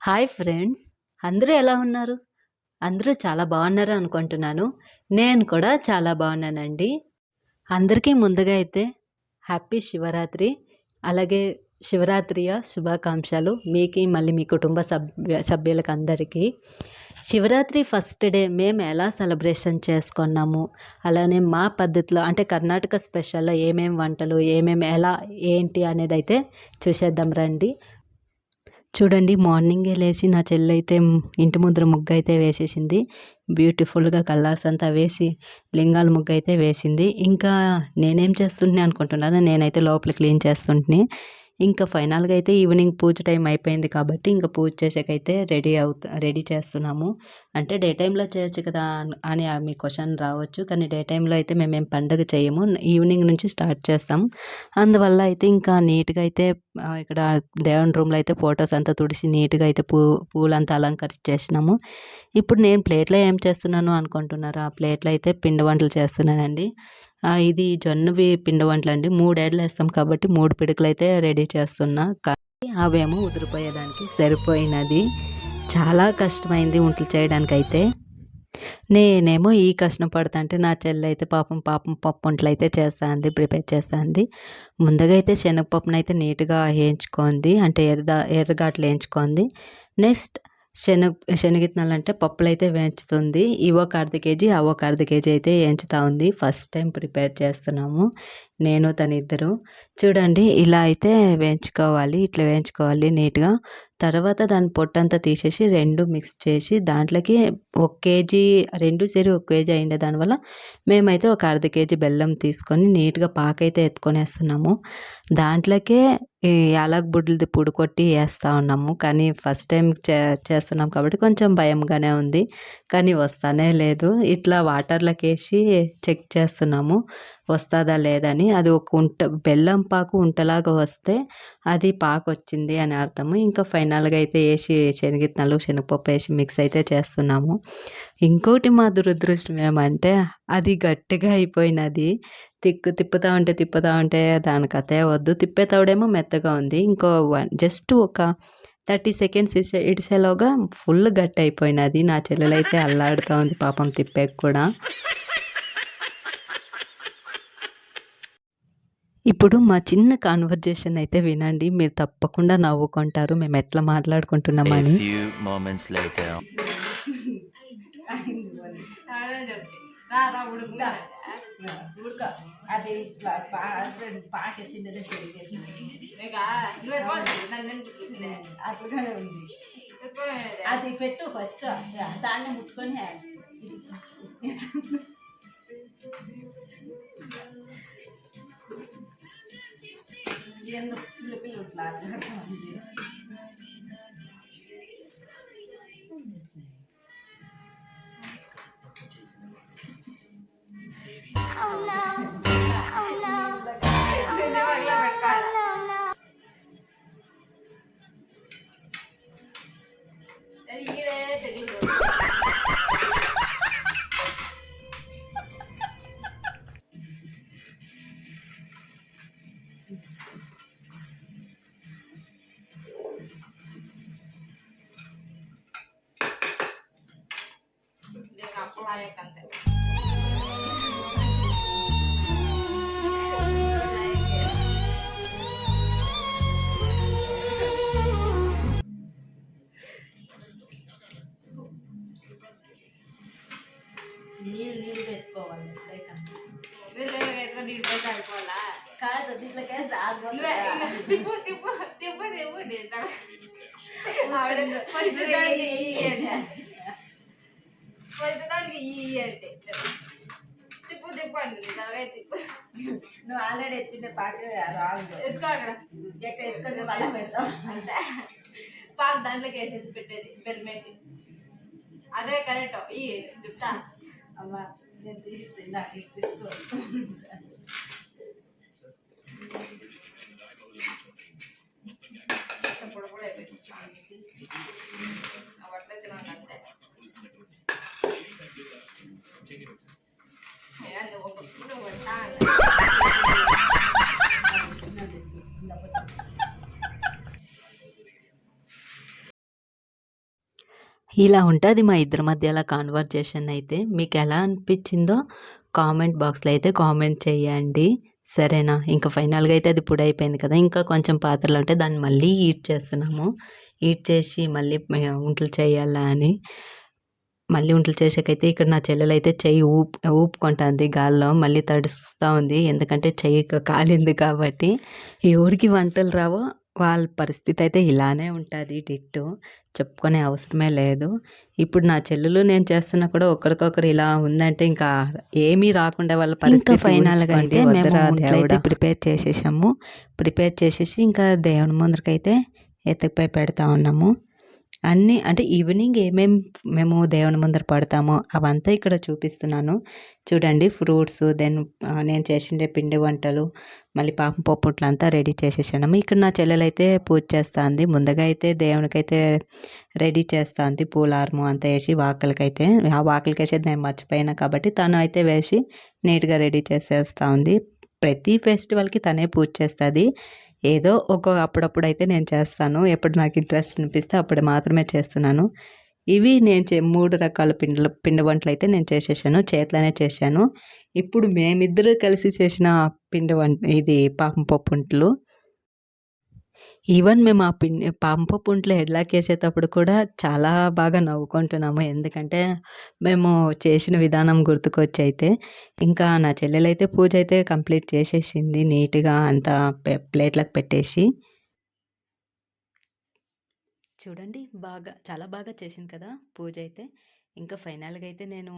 Hi friends. అందరూ ఎలా ఉన్నారు? అందరూ చాలా బాగున్నారు అనుకుంటున్నాను. నేను కూడా చాలా బాగున్నానండి. అందరికీ ముందుగా అయితే హ్యాపీ శివరాత్రి. అలాగే శివరాత్రియ శుభాకాంక్షలు మీకు మళ్ళీ మీ కుటుంబ సభ్య సభ్యులకు అందరికీ. శివరాత్రి ఫస్ట్ డే మేము ఎలా సెలబ్రేషన్ చేసుకున్నాము? అలానే మా పద్ధతిలో అంటే కర్ణాటక స్పెషల్లో ఏమేమి వంటలు ఏమేమి ఎలా ఏంటి అనేది అయితే చూసేద్దాం రండి. చూడండి మార్నింగే లేచి నా చెల్లైతే ఇంటి ముద్ర ముగ్గు అయితే వేసేసింది. బ్యూటిఫుల్గా కలర్స్ అంతా వేసి లింగాల ముగ్గు అయితే వేసింది. ఇంకా నేనేం చేస్తుంటే అనుకుంటున్నాను నేనైతే లోపల క్లీన్ చేస్తుంటే ఇంకా ఫైనల్గా అయితే ఈవినింగ్ పూజ టైం అయిపోయింది కాబట్టి ఇంకా పూజ చేసేకైతే రెడీ అవుతా రెడీ చేస్తున్నాము. అంటే డే టైంలో చేయొచ్చు కదా అని మీ క్వశ్చన్ రావచ్చు. కానీ డే టైంలో అయితే మేమేం పండుగ చేయము. ఈవినింగ్ నుంచి స్టార్ట్ చేస్తాము. అందువల్ల అయితే ఇంకా నీట్గా అయితే ఇక్కడ దేవుని రూమ్లో అయితే ఫొటోస్ అంతా తుడిసి నీట్గా అయితే పూ పూలంతా అలంకరించేసినాము. ఇప్పుడు నేను ప్లేట్లో ఏం చేస్తున్నాను అనుకుంటున్నారు? ఆ ప్లేట్లో అయితే పిండి వంటలు చేస్తున్నానండి. ఇది జొన్నవి పిండి వంటలు అండి. మూడేళ్ళు వేస్తాం కాబట్టి మూడు పిడకలు అయితే రెడీ చేస్తున్నా. కానీ అవేమో ఉదిరిపోయేదానికి సరిపోయినది. చాలా కష్టమైంది వంటలు చేయడానికి అయితే నేనేమో ఈ కష్టం పడుతుంటే నా చెల్లి అయితే పాపం పాపం పప్పు వంటలు అయితే చేస్తుంది ప్రిపేర్ చేస్తుంది. ముందుగా అయితే శనగపప్పును అయితే నీట్గా వేయించుకుంది అంటే ఎర్ర ఎర్రగాట్లు వేయించుకుంది. నెక్స్ట్ శనగ శనగిత్తనాలు అంటే పప్పులు అయితే వేయించుతుంది. ఇవి ఒక అర్ధ కేజీ అవి ఒక అర్ధ కేజీ అయితే వేయించుతా ఉంది. ఫస్ట్ టైం ప్రిపేర్ చేస్తున్నాము. నేను తన ఇద్దరు చూడండి ఇలా అయితే వేయించుకోవాలి ఇట్లా వేయించుకోవాలి నీట్గా. తర్వాత దాని పొట్టంతా తీసేసి రెండు మిక్స్ చేసి దాంట్లోకి ఒక కేజీ రెండు సరి ఒక కేజీ అయిండే దానివల్ల మేమైతే ఒక అర్ధ కేజీ బెల్లం తీసుకొని నీట్గా పాకైతే ఎత్తుకొనేస్తున్నాము. దాంట్లోకే ఈ యాలక్ బుడ్లది పొడి కొట్టి వేస్తూ ఉన్నాము. కానీ ఫస్ట్ టైం చే చేస్తున్నాం కాబట్టి కొంచెం భయంగానే ఉంది. కానీ వస్తానే లేదు. ఇట్లా వాటర్లోకి వేసి చెక్ చేస్తున్నాము. వస్తుందా లేదని. అది ఒక ఉంట బెల్లం పాకు ఉంటలాగా వస్తే అది పాకు వచ్చింది అని అర్థము. ఇంకా ఫైనల్గా అయితే వేసి శనగిత్తనాలు శనగపప్పు వేసి మిక్స్ అయితే చేస్తున్నాము. ఇంకోటి మా దురదృష్టం ఏమంటే అది గట్టిగా అయిపోయినది. తిక్కు తిప్పుతూ ఉంటే తిప్పుతూ ఉంటే దానికి అతే వద్దు. తిప్పేతావుడేమో మెత్తగా ఉంది. ఇంకో వన్ జస్ట్ ఒక థర్టీ సెకండ్స్ ఇసే ఇడిసేలోగా ఫుల్ గట్టి అయిపోయినది. నా చెల్లెలైతే అల్లాడుతూ ఉంది పాపం తిప్పేకి కూడా. ఇప్పుడు మా చిన్న కాన్వర్జేషన్ అయితే వినండి. మీరు తప్పకుండా నవ్వుకుంటారు. మేము ఎట్లా మాట్లాడుకుంటున్నామని అది అట్లుగానే ఉంది అది పెట్టు ఫస్ట్ దాన్ని ముట్టుకొని ఎందుకు పిల్ల పిల్ల ఇట్లా ఆటలాడుతూ అప్పలాయకంతే నీళ్ళు నీళ్ళు పెట్టుకోవాలి లేకంటే వీళ్ళు వేసుకొని నీళ్ళు పోతే అయిపోవాలా కాదు దీంట్లోకే నువ్వే తిప్పు తిప్పు తిప్పు తిప్పు ఫస్ట్ దానికి ఈ అంటే తిప్పు తిప్పు అంటుంది. తలగా తిప్పు. నువ్వు ఆల్రెడీ ఎత్తిండే పాకే రాదు ఎత్తుకో అక్కడ. ఎక్కడ ఎత్తుకొని మళ్ళీ పెడతాం. అంటే పాలు దాంట్లోకి వేసేసి పెట్టేది బెల్మేసి అదే కరెక్ట్. ఈ చెప్తా అమ్మ నేను తీసి నాకు ఇప్పిస్తూ ఇలా ఉంటుంది మా ఇద్దరి మధ్యలో కాన్వర్జేషన్ అయితే మీకు ఎలా అనిపించిందో కామెంట్ బాక్స్లో అయితే కామెంట్ చేయండి. సరేనా? ఇంకా ఫైనల్గా అయితే అది పొడి అయిపోయింది కదా ఇంకా కొంచెం పాత్రలు ఉంటే దాన్ని మళ్ళీ హీట్ చేస్తున్నాము. హీట్ చేసి మళ్ళీ వంటలు చేయాలా అని. మళ్ళీ వంటలు చేసాకైతే ఇక్కడ నా చెల్లెలు అయితే చెయ్యి ఊప్ ఊపుకుంటుంది గాల్లో మళ్ళీ తడుస్తూ ఉంది. ఎందుకంటే చెయ్యి కాలింది కాబట్టి. ఎవరికి వంటలు రావో వాళ్ళ పరిస్థితి అయితే ఇలానే ఉంటుంది డిట్టు. చెప్పుకునే అవసరమే లేదు. ఇప్పుడు నా చెల్లెలు నేను చేస్తున్నా కూడా ఒకరికొకరు ఇలా ఉందంటే ఇంకా ఏమీ రాకుండా వాళ్ళ పరిస్థితి ఫైనల్గా అయితే మేము ప్రిపేర్ చేసేసాము. ప్రిపేర్ చేసేసి ఇంకా దేవుని ముందరకైతే ఎత్తుకుపోయి పెడతా ఉన్నాము. అన్నీ అంటే ఈవినింగ్ ఏమేం మేము దేవుని ముందర పడతామో అవంతా ఇక్కడ చూపిస్తున్నాను. చూడండి ఫ్రూట్స్ దెన్ నేను చేసిండే పిండి వంటలు మళ్ళీ పాపం పప్పుట్లు అంతా రెడీ చేసేసాము ఇక్కడ నా చెల్లెలు అయితే పూజ చేస్తుంది. ముందుగా అయితే దేవునికైతే రెడీ చేస్తుంది పూలారము అంతా వేసి వాకలికైతే. ఆ వాకలికి వేసేది నేను మర్చిపోయినా కాబట్టి తను అయితే వేసి నీట్గా రెడీ చేసేస్తూ ఉంది ప్రతి ఫెస్టివల్కి తనే పూజ చేస్తుంది. ఏదో ఒక అప్పుడప్పుడు అయితే నేను చేస్తాను. ఎప్పుడు నాకు ఇంట్రెస్ట్ అనిపిస్తే అప్పుడు మాత్రమే చేస్తున్నాను. ఇవి నేను చే మూడు రకాల పిండలు పిండి వంటలు అయితే నేను చేసేసాను. చేతిలోనే చేశాను. ఇప్పుడు మేమిద్దరూ కలిసి చేసిన పిండి వంట ఇది పాపం పప్పు వంటలు. ఈవెన్ మేము ఆ పిండి పంప పుంట్లో హెడ్లాక్ వేసేటప్పుడు కూడా చాలా బాగా నవ్వుకుంటున్నాము. ఎందుకంటే మేము చేసిన విధానం గుర్తుకొచ్చి అయితే ఇంకా నా చెల్లెలైతే పూజ అయితే కంప్లీట్ చేసేసింది నీట్గా అంతా ప్లేట్లకు పెట్టేసి. చూడండి బాగా చాలా బాగా చేసింది కదా పూజ అయితే. ఇంకా ఫైనల్గా అయితే నేను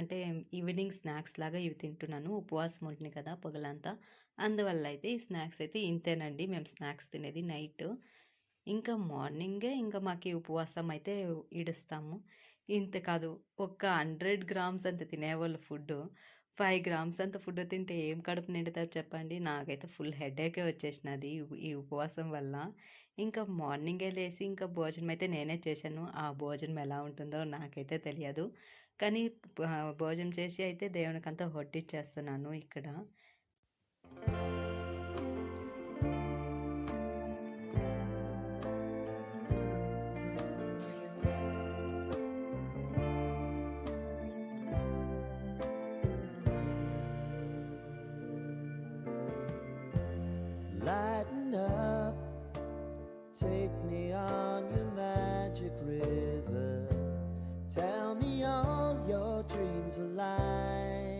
అంటే ఈవినింగ్ స్నాక్స్ లాగా ఇవి తింటున్నాను. ఉపవాసం ఉంటుంది కదా పొగలంతా. అందువల్ల అయితే ఈ స్నాక్స్ అయితే ఇంతేనండి. మేము స్నాక్స్ తినేది నైట్. ఇంకా మార్నింగే ఇంకా మాకు ఈ ఉపవాసం అయితే ఇడుస్తాము. ఇంత కాదు ఒక హండ్రెడ్ గ్రామ్స్ అంత తినేవాళ్ళు ఫుడ్ ఫైవ్ గ్రామ్స్ అంత ఫుడ్ తింటే ఏం కడుపు నిండుతారు చెప్పండి. నాకైతే ఫుల్ హెడేకే వచ్చేసినది ఈ ఉపవాసం వల్ల. ఇంకా మార్నింగే లేసి ఇంకా భోజనం అయితే నేనే చేశాను. ఆ భోజనం ఎలా ఉంటుందో నాకైతే తెలియదు. కానీ భోజనం చేసి అయితే దేవునికంతా వడ్డిచ్చేస్తున్నాను ఇక్కడ. Lighten up, take me on your magic river. Tell me all your dreams align.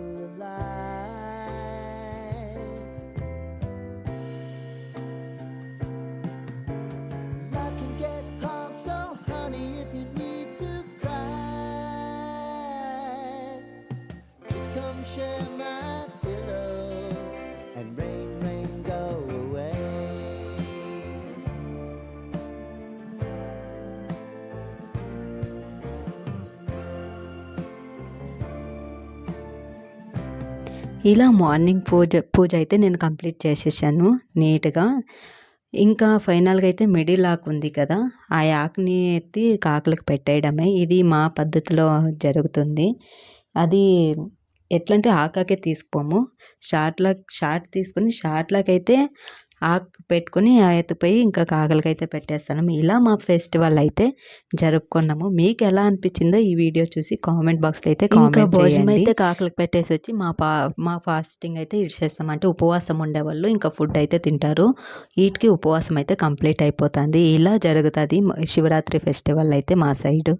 ఇలా మార్నింగ్ పూజ పూజ అయితే నేను కంప్లీట్ చేసేసాను నీట్గా. ఇంకా ఫైనల్గా అయితే మిడిల్ ఆకు ఉంది కదా ఆ ఆకుని ఎత్తి కాకులకు పెట్టేయడమే. ఇది మా పద్ధతిలో జరుగుతుంది. అది ఎట్లంటే ఆకాకే తీసుకోము. షార్ట్లా షార్ట్ తీసుకొని షార్ట్లకి అయితే ఆకు పెట్టుకొని ఆ ఎత్తుపోయి ఇంకా కాకలకైతే పెట్టేస్తాను. ఇలా మా ఫెస్టివల్ అయితే జరుపుకున్నాము. మీకు ఎలా అనిపించిందో ఈ వీడియో చూసి కామెంట్ బాక్స్లో అయితే కామెంట్ భోజనం అయితే కాకలకు పెట్టేసి వచ్చి మా పా మా ఫాస్టింగ్ అయితే ఇడిచేస్తాం అంటే ఉపవాసం ఉండేవాళ్ళు ఇంకా ఫుడ్ అయితే తింటారు. వీటికి ఉపవాసం అయితే కంప్లీట్ అయిపోతుంది. ఇలా జరుగుతుంది శివరాత్రి ఫెస్టివల్ అయితే మా సైడు